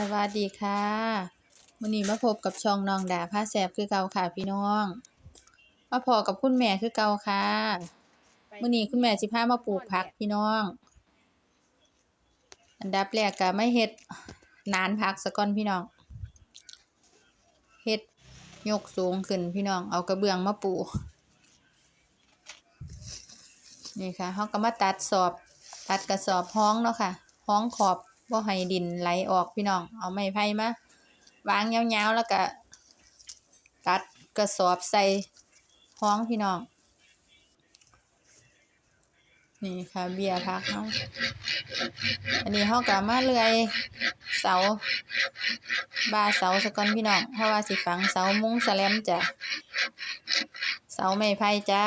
สวัสดีค่ะมื้อนี้มาพบกับช่องน้องดาพาแซ่บคือเก่าค่ะพี่น้อง มาพอกับคุณแม่คือเก่าค่ะมื้อนี้คุณแม่สิพามาปลูกผักพี่น้อง อันดับแรกก็มาเฮ็ดนานผักซะก่อนพี่น้องเฮ็ดยกสูงขึ้นพี่น้อง เอากระเบื้องมาปู นี่ค่ะเฮาก็มาตัดสอบ ตัดกระสอบห้องเนาะค่ะห้องขอบ บ่ให้ดินไหลออกพี่น้อง เอาไม้ไผ่มาวางยาวๆแล้วก็ตัดกระสอบใส่ห้องพี่น้อง นี่ค่ะเบี้ยพักเฮาอันนี้เฮาก็มาเลื่อยเสาบาเสาซะก่อนพี่น้อง เพราะว่าสิฝังเสามุ้งแสแลมจ้ะ เสาไม้ไผ่จ้า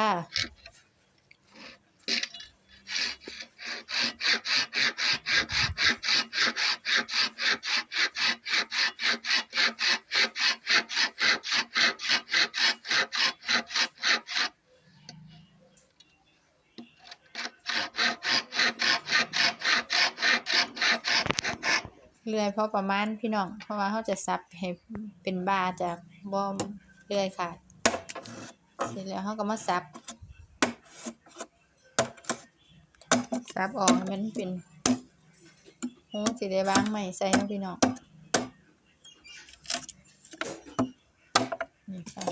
เลื่อยพอประมาณพี่น้อง เพราะว่าเขาจะซับให้เป็นบาจากบ่เลื่อยขาดเสร็จแล้วเขาก็มาซับ ซับออกให้มันเป็นหูสิได้วางใหม่ใส่เนาะพี่น้องนี่ค่ะ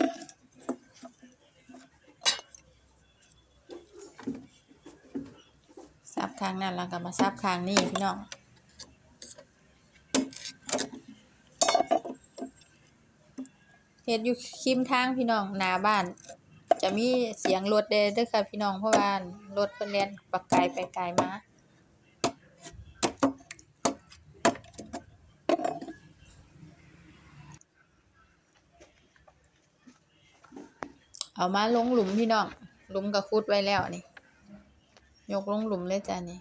ซับข้างนั้นแล้วก็มาซับข้างนี้พี่น้อง เฮ็ดอยู่คิมทางพี่น้องหน้าบ้าน จะมีเสียงรถเด้เด้อค่ะพี่น้องเพราะว่ารถเพิ่นแล่นปักไกลไปไกลมาเอามาลงหลุมพี่น้อง หลุมก็ขุดไว้แล้วนี่ ยกลงหลุมเลยจ้านี่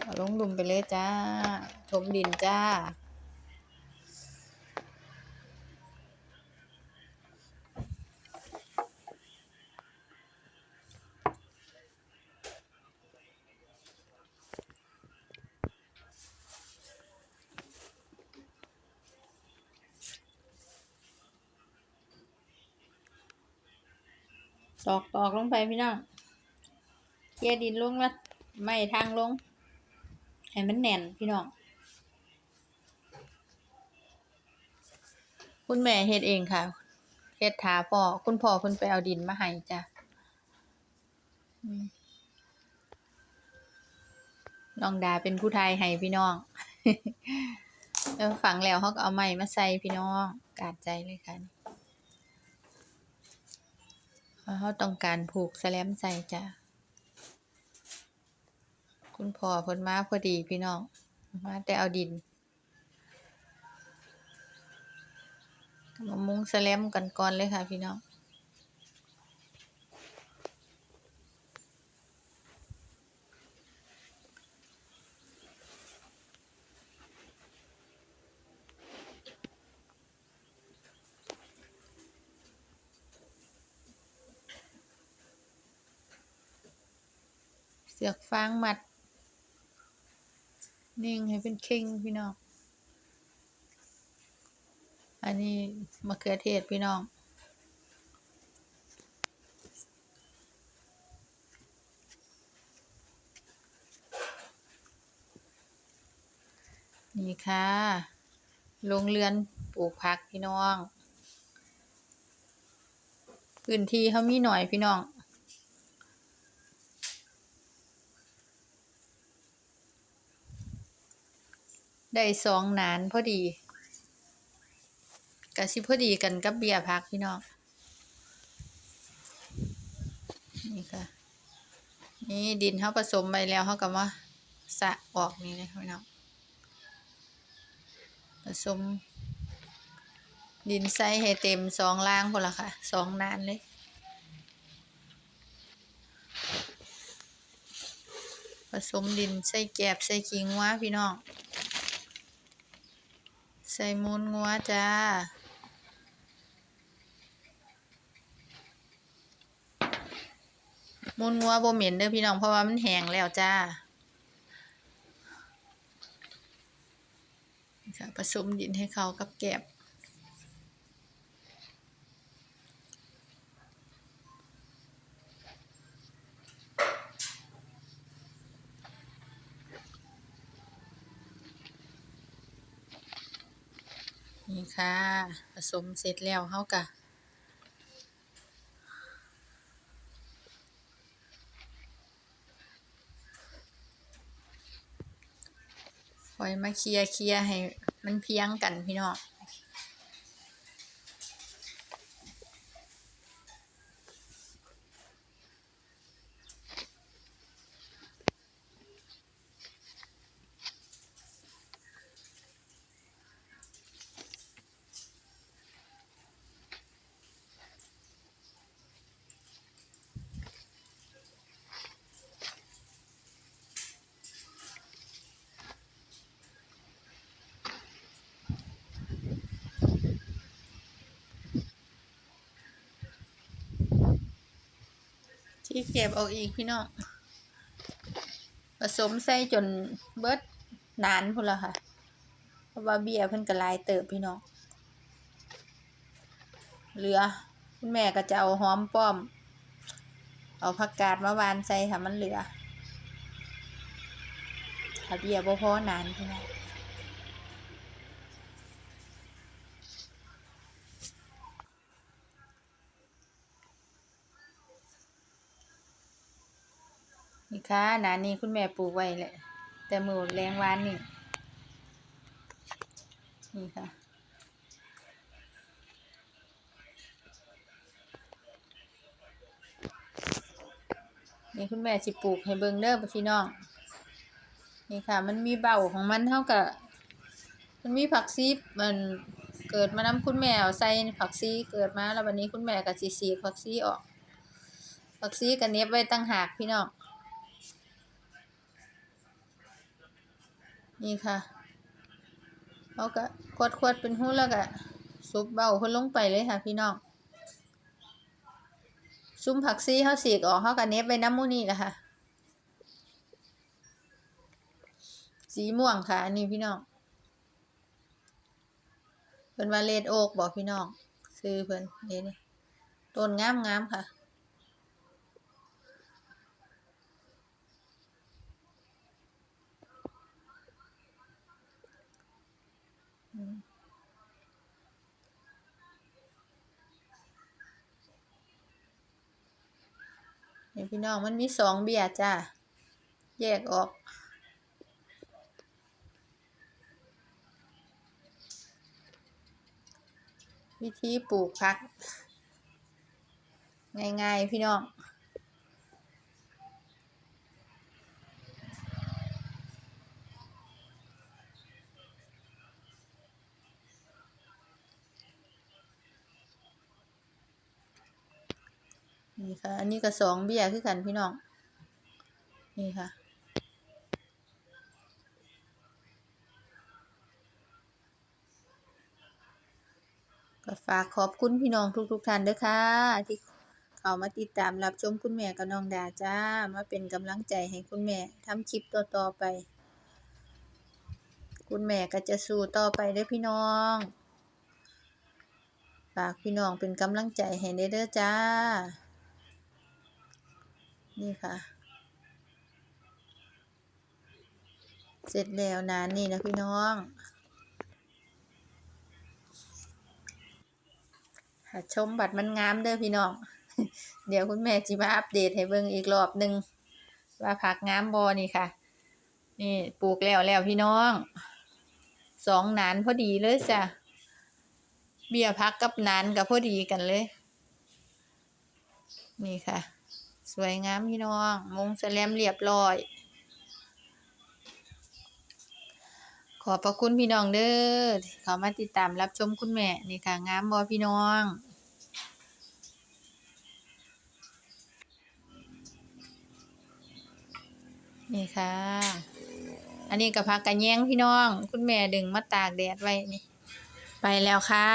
เอาลงหลุมไปเลยจ้า ถมดินจ้า ตอกตอกลงไปพี่น้องเคลียดินลงละไม่ทางลง ให้มันแน่นพี่น้อง คุณแม่เฮ็ดเองค่ะเฮ็ดถาพ่อคุณพ่อเพิ่นไปเอาดินมาให้จ้ะน้องดาเป็นผู้ไทยให้พี่น้องเออฝังแล้วเขาก็เอาไม้มาใส่พี่น้อง กาดใจเลยค่ะ ราะเขาต้องการผูกแสลมใส่จ้ะ คุณพ่อพนมาพอดีพี่น้อง มาแต่เอาดินมามุงแสลมกันก่อนเลยค่ะพี่น้อง สือกฟางมัด นิ่งให้เป็นเข่งพี่น้อง อันนี้มะเขือเทศพี่น้องนี่ค่ะโรงเรือนปลูกผักพี่น้อง พื้นที่เขามีหน่อยพี่น้อง ได้สองนานพอดีกะสิพอดีกันกับเบียร์พักพี่น้องนี่ค่ะ นี่ดินเขาผสมไปแล้วเขาก็มาสะออกนี่เลยพี่น้องผสม ดินใส่ให้เต็มสองล่างพอละค่ะสองนานเลยผสมดินใส่แกบใส่ขิงวะพี่น้อง ใส่มูลงัวจ้า มูลงัวบ่เหม็นเด้อพี่น้องเพราะว่ามันแห้งแล้วจ้าค่ะผสมดินให้เขากับแกบ นี่ค่ะผสมเสร็จแล้วเฮากะคอยมาเคลียร์เคลียร์ให้มันเพียงกันพี่น้อง ที่เก็บเอาอีกพี่น้องผสมใส่จนเบิดนานพุ่นละค่ะ เพราะว่าเบียร์เพิ่นก็หลายเติบพี่น้องเหลือคุณแม่ก็จะเอาหอมป้อม เอาผักกาดมาวานใส่ค่ะมันเหลือถ้าเบียร์บ่พอนานพี่น้อง ค่ะหนานี้คุณแม่ปลูกไว้แหละแต่มือแรงวานนี่ นี่ค่ะ นี่คุณแม่สิปลูกให้เบิ่งเด้อพี่น้อง นี่ค่ะ มันมีเบาของมันเท่ากับ มันมีผักซีมันเกิดมาน้ำคุณแม่เอาใส่ผักซีเกิดมาแล้ววันนี้คุณแม่ก็สิสีผักซีออกผักซีก็เน็บไว้ตั้งหากพี่น้อง นี่ค่ะเขาก็ขวดขวดเป็นหู้แล้วก็ซุบเบาเพิ่นลงไปเลยค่ะ พี่น้องซุ้มผักซีเขาสีกออกเขาก็เน็บไว้น้ำมูนี่แหละค่ะ สีม่วงค่ะ อันนี้พี่น้องเพิ่นว่าเลดโอกบอกพี่น้องซื้อเพิ่นนี่นี่ต้นงามงามค่ะ อืมนี่พี่น้องมันมีสองเบียร์จ้าแยกออก วิธีปลูกผัก ง่าย ๆ พี่น้อง นี่ค่ะ อันนี้ก็สองเบี้ยคือกันพี่น้อง นี่ค่ะ ก็ฝากขอบคุณพี่น้องทุกๆท่านด้อค่ะ ที่เข้ามาติดตามรับชมคุณแม่กับน้องดาจ้า มาเป็นกำลังใจให้คุณแม่ทำคลิปต่อๆไป คุณแม่ก็จะสู้ต่อไปด้อพี่น้องฝากพี่น้องเป็นกำลังใจให้ได้เด้อจ้า นี่ค่ะ เสร็จแล้วนานนี่นะพี่น้องชมบัตรมันงามเด้อพี่น้อง เดี๋ยวคุณแม่จิมาอัปเดตให้เบิ่งอีกรอบหนึ่งว่าผักงามบอนี่ค่ะ นี่ปลูกแล้วแล้วพี่น้อง สองนานพอดีเลยจ้ะ เบี้ยพักกับนานกับพอดีกันเลย นี่ค่ะ สวยงามพี่น้อง มงสแลมเรียบร้อย ขอบพระคุณพี่น้องเด้อขามาติดตามรับชมคุณแม่นี่ค่ะงามบอพี่น้องนี่ค่ะ อันนี้กับผักกระแยงพี่น้อง คุณแม่ดึงมาตากแดดไว้นี่ ไปแล้วค่ะ